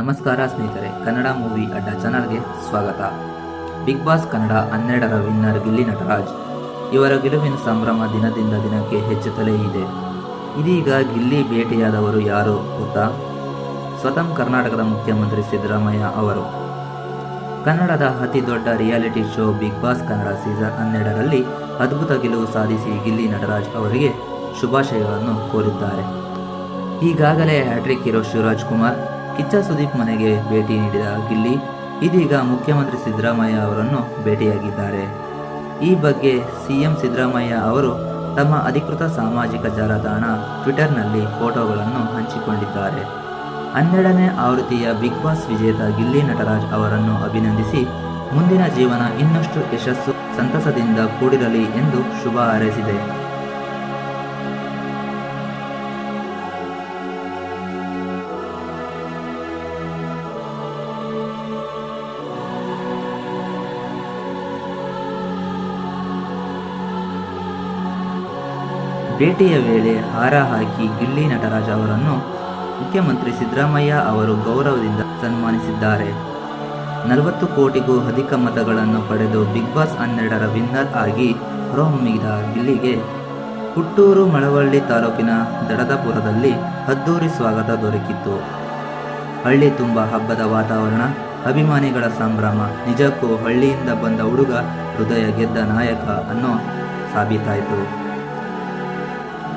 ನಮಸ್ಕಾರ ಸ್ನೇಹಿತರೆ, ಕನ್ನಡ ಮೂವಿ ಅಡ್ಡ ಚಾನಲ್ಗೆ ಸ್ವಾಗತ. ಬಿಗ್ ಬಾಸ್ ಕನ್ನಡ ಹನ್ನೆರಡರ ವಿನ್ನರ್ ಗಿಲ್ಲಿ ನಟರಾಜ್. ಇವರ ಗೆಲುವಿನ ಸಂಭ್ರಮ ದಿನದಿಂದ ದಿನಕ್ಕೆ ಹೆಚ್ಚುತ್ತಲೇ ಇದೆ. ಇದೀಗ ಗಿಲ್ಲಿ ಭೇಟಿಯಾದವರು ಯಾರು ಗೊತ್ತಾ? ಸ್ವತಂ ಕರ್ನಾಟಕದ ಮುಖ್ಯಮಂತ್ರಿ ಸಿದ್ದರಾಮಯ್ಯ ಅವರು. ಕನ್ನಡದ ಅತಿ ದೊಡ್ಡ reality show Bigg Boss Kannada season ಹನ್ನೆರಡರಲ್ಲಿ ಅದ್ಭುತ ಗೆಲುವು ಸಾಧಿಸಿ ಗಿಲ್ಲಿ ನಟರಾಜ್ ಅವರಿಗೆ ಶುಭಾಶಯಗಳನ್ನು ಕೋರಿದ್ದಾರೆ. ಈಗಾಗಲೇ ಹ್ಯಾಟ್ರಿಕ್ ಹೀರೋ ಶಿವರಾಜ್ ಕುಮಾರ್ ಕಿಚ್ಚ ಸುದೀಪ್ ಮನೆಗೆ ಭೇಟಿ ನೀಡಿದ ಗಿಲ್ಲಿ, ಇದೀಗ ಮುಖ್ಯಮಂತ್ರಿ ಸಿದ್ದರಾಮಯ್ಯ ಅವರನ್ನು ಭೇಟಿಯಾಗಿದ್ದಾರೆ. ಈ ಬಗ್ಗೆ ಸಿಎಂ ಸಿದ್ದರಾಮಯ್ಯ ಅವರು ತಮ್ಮ ಅಧಿಕೃತ ಸಾಮಾಜಿಕ ಜಾಲತಾಣ ಟ್ವಿಟರ್ನಲ್ಲಿ ಫೋಟೋಗಳನ್ನು ಹಂಚಿಕೊಂಡಿದ್ದಾರೆ. ಹನ್ನೆರಡನೇ ಆವೃತ್ತಿಯ ಬಿಗ್ ಬಾಸ್ ವಿಜೇತ ಗಿಲ್ಲಿ ನಟರಾಜ್ ಅವರನ್ನು ಅಭಿನಂದಿಸಿ, ಮುಂದಿನ ಜೀವನ ಇನ್ನಷ್ಟು ಯಶಸ್ಸು, ಸಂತಸದಿಂದ ಕೂಡಿರಲಿ ಎಂದು ಶುಭ ಹಾರೈಸಿದೆ. ಭೇಟಿಯ ವೇಳೆ ಹಾರ ಹಾಕಿ ಗಿಲ್ಲಿ ನಟರಾಜ್ ಅವರನ್ನು ಮುಖ್ಯಮಂತ್ರಿ ಸಿದ್ದರಾಮಯ್ಯ ಅವರು ಗೌರವದಿಂದ ಸನ್ಮಾನಿಸಿದ್ದಾರೆ. ನಲವತ್ತು ಕೋಟಿಗೂ ಅಧಿಕ ಮತಗಳನ್ನು ಪಡೆದು ಬಿಗ್ ಬಾಸ್ ಹನ್ನೆರಡರ ವಿನ್ನರ್ ಆಗಿ ಹೊರಹೊಮ್ಮಿದ ಗಿಲ್ಲಿಗೆ ಹುಟ್ಟೂರು ಮಳವಳ್ಳಿ ತಾಲೂಕಿನ ದಡದಪುರದಲ್ಲಿ ಅದ್ದೂರಿ ಸ್ವಾಗತ ದೊರಕಿತ್ತು. ಹಳ್ಳಿ ತುಂಬ ಹಬ್ಬದ ವಾತಾವರಣ, ಅಭಿಮಾನಿಗಳ ಸಂಭ್ರಮ, ನಿಜಕ್ಕೂ ಹಳ್ಳಿಯಿಂದ ಬಂದ ಹುಡುಗ ಹೃದಯ ಗೆದ್ದ ನಾಯಕ ಅನ್ನೋ ಸಾಬೀತಾಯಿತು.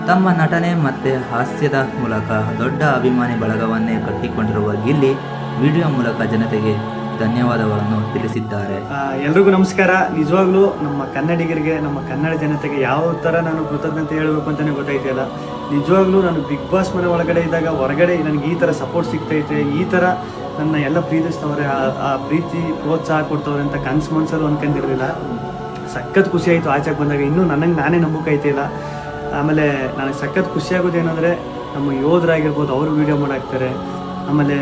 ತಮ್ಮ ನಟನೆ ಮತ್ತೆ ಹಾಸ್ಯದ ಮೂಲಕ ದೊಡ್ಡ ಅಭಿಮಾನಿ ಬಳಗವನ್ನೇ ಕಟ್ಟಿಕೊಂಡಿರುವ ಇಲ್ಲಿ ವಿಡಿಯೋ ಮೂಲಕ ಜನತೆಗೆ ಧನ್ಯವಾದಗಳನ್ನು ತಿಳಿಸಿದ್ದಾರೆ. ಎಲ್ರಿಗೂ ನಮಸ್ಕಾರ. ನಿಜವಾಗ್ಲೂ ನಮ್ಮ ಕನ್ನಡಿಗರಿಗೆ, ನಮ್ಮ ಕನ್ನಡ ಜನತೆಗೆ ಯಾವ ಥರ ನಾನು ಕೃತಜ್ಞತೆ ಹೇಳಬೇಕು ಅಂತಲೇ ಗೊತ್ತಾಯ್ತಿಲ್ಲ. ನಿಜವಾಗ್ಲೂ ನಾನು ಬಿಗ್ ಬಾಸ್ ಮನೆ ಒಳಗಡೆ ಇದ್ದಾಗ ಹೊರಗಡೆ ನನಗೆ ಈ ಥರ ಸಪೋರ್ಟ್ ಸಿಗ್ತೈತೆ ಈ ಥರ ನನ್ನ ಎಲ್ಲ ಪ್ರೀತಿಸ್ತವ್ರೆ ಆ- ಪ್ರೀತಿ ಪ್ರೋತ್ಸಾಹ ಕೊಡ್ತವ್ರೆ ಅಂತ ಕನ್ಸು ಮನ್ಸಲ್ಲೂ ಅನ್ಕೊಂಡಿರಲಿಲ್ಲ. ಸಖತ್ ಖುಷಿ ಆಯಿತು ಆಚೆಗೆ ಬಂದಾಗ. ಇನ್ನೂ ನನಗೆ ನಾನೇ ನಂಬಕೈತಿಲ್ಲ. ಆಮೇಲೆ ನನಗೆ ಸಖತ್ ಖುಷಿಯಾಗೋದು ಏನಂದರೆ ನಮ್ಮ ಯೋಧರಾಗಿರ್ಬೋದು ಅವರು ವೀಡಿಯೋ ಮಾಡಾಕ್ತಾರೆ. ಆಮೇಲೆ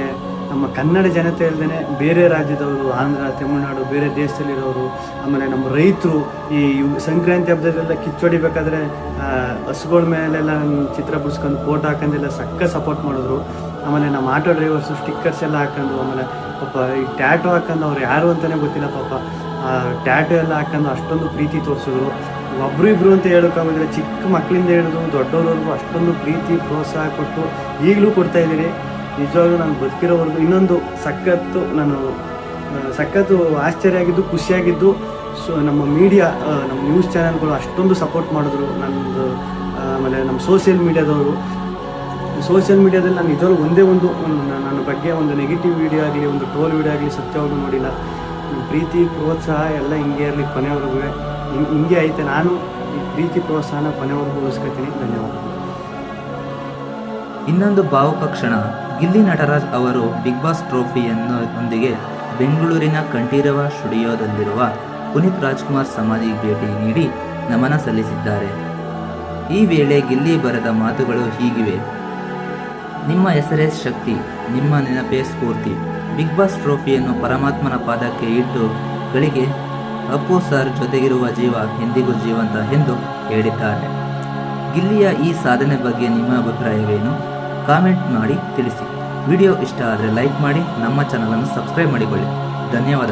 ನಮ್ಮ ಕನ್ನಡ ಜನತೆ ಇಲ್ಲದೇ ಬೇರೆ ರಾಜ್ಯದವರು, ಆಂಧ್ರ, ತಮಿಳುನಾಡು, ಬೇರೆ ದೇಶದಲ್ಲಿರೋರು, ಆಮೇಲೆ ನಮ್ಮ ರೈತರು ಈ ಸಂಕ್ರಾಂತಿ ಹಬ್ಬದಲ್ಲೆಲ್ಲ ಕಿಚ್ಚೊಡಿಬೇಕಾದ್ರೆ ಹಸುಗಳ ಮೇಲೆಲ್ಲ ಚಿತ್ರ ಬಿಡಿಸ್ಕೊಂಡು ಫೋಟೋ ಹಾಕೊಂಡೆಲ್ಲ ಸಕ್ಕ ಸಪೋರ್ಟ್ ಮಾಡಿದ್ರು. ಆಮೇಲೆ ನಮ್ಮ ಆಟೋ ಡ್ರೈವರ್ಸು ಸ್ಟಿಕ್ಕರ್ಸ್ ಎಲ್ಲ ಹಾಕೊಂಡು, ಆಮೇಲೆ ಪಾಪ ಈ ಟ್ಯಾಟೋ ಹಾಕೊಂಡು ಅವ್ರು ಯಾರು ಅಂತಲೇ ಗೊತ್ತಿಲ್ಲ ಪಾಪ. ಆ ಟ್ಯಾಟೂ ಎಲ್ಲ ಹಾಕೊಂಡು ಅಷ್ಟೊಂದು ಪ್ರೀತಿ ತೋರಿಸಿದ್ರು. ಒಬ್ರು ಇಬ್ರು ಅಂತ ಹೇಳೋಕ್ಕಾಗೋದಿಲ್ಲ ಚಿಕ್ಕ ಮಕ್ಕಳಿಂದ ಹಿಡಿದು ದೊಡ್ಡವ್ರವ್ರಿಗೂ ಅಷ್ಟೊಂದು ಪ್ರೀತಿ, ಪ್ರೋತ್ಸಾಹ ಕೊಟ್ಟು ಈಗಲೂ ಕೊಡ್ತಾ ಇದ್ದೀರಿ. ನಿಜವಾಗ್ಲೂ ನಾನು ಬದುಕಿರೋವರೆಗೂ ಇನ್ನೊಂದು ಸಖತ್ತು ನಾನು ಸಖತ್ತು ಆಶ್ಚರ್ಯ ಆಗಿದ್ದು ಖುಷಿಯಾಗಿದ್ದು, ಸೊ ನಮ್ಮ ಮೀಡಿಯಾ ನಮ್ಮ ನ್ಯೂಸ್ ಚಾನೆಲ್ಗಳು ಅಷ್ಟೊಂದು ಸಪೋರ್ಟ್ ಮಾಡಿದ್ರು ನನ್ನದು ಆಮೇಲೆ ನಮ್ಮ ಸೋಷಿಯಲ್ ಮೀಡಿಯಾದವರು. ಸೋಷಿಯಲ್ ಮೀಡಿಯಾದಲ್ಲಿ ನಾನು ಇದರಲ್ಲಿ ಒಂದೇ ಒಂದು ನನ್ನ ಬಗ್ಗೆ ಒಂದು ನೆಗೆಟಿವ್ ವಿಡಿಯೋ ಆಗಲಿ, ಒಂದು ಟೋಲ್ ವಿಡಿಯೋ ಆಗಲಿ ಸತ್ಯವಾಗೂ ನೋಡಿಲ್ಲ. ಪ್ರೀತಿ, ಪ್ರೋತ್ಸಾಹ ಎಲ್ಲ ಹಿಂಗೆ ಇರಲಿ ಕೊನೆವರೆಗೂ. ಹಿಂಗೆ ಐತೆ. ನಾನು ಈ ಪ್ರೀತಿ ಪ್ರೋತ್ಸಾಹನ ಕೊನೆವರೆಗೂ ಉಳಿಸ್ಕೊತೀನಿ. ಧನ್ಯವಾದ. ಇನ್ನೊಂದು ಭಾವುಕ ಕ್ಷಣ. ಗಿಲ್ಲಿ ನಟರಾಜ್ ಅವರು ಬಿಗ್ ಬಾಸ್ ಟ್ರೋಫಿಯನ್ನು ಒಂದಿಗೆ ಬೆಂಗಳೂರಿನ ಕಂಠೀರವ ಸ್ಟುಡಿಯೋದಲ್ಲಿರುವ ಪುನೀತ್ ರಾಜ್ಕುಮಾರ್ ಸಮಾಧಿಗೆ ಭೇಟಿ ನೀಡಿ ನಮನ ಸಲ್ಲಿಸಿದ್ದಾರೆ. ಈ ವೇಳೆ ಗಿಲ್ಲಿ ಬರೆದ ಮಾತುಗಳು ಹೀಗಿವೆ. ನಿಮ್ಮ ಹೆಸರೇ ಶಕ್ತಿ, ನಿಮ್ಮ ನೆನಪೇ ಸ್ಫೂರ್ತಿ. ಬಿಗ್ ಬಾಸ್ ಟ್ರೋಫಿಯನ್ನು ಪರಮಾತ್ಮನ ಪಾದಕ್ಕೆ ಇಟ್ಟು ಗಳಿಗೆ ಅಪ್ಪು ಸರ್ ಜೊತೆಗಿರುವ ಜೀವ ಎಂದಿಗೂ ಜೀವಂತ ಎಂದು ಹೇಳಿದ್ದಾರೆ. ಗಿಲ್ಲಿಯ ಈ ಸಾಧನೆ ಬಗ್ಗೆ ನಿಮ್ಮ ಅಭಿಪ್ರಾಯವೇನು? ಕಾಮೆಂಟ್ ಮಾಡಿ ತಿಳಿಸಿ. ವಿಡಿಯೋ ಇಷ್ಟ ಆದರೆ ಲೈಕ್ ಮಾಡಿ, ನಮ್ಮ ಚಾನಲನ್ನು ಸಬ್ಸ್ಕ್ರೈಬ್ ಮಾಡಿಕೊಳ್ಳಿ. ಧನ್ಯವಾದ.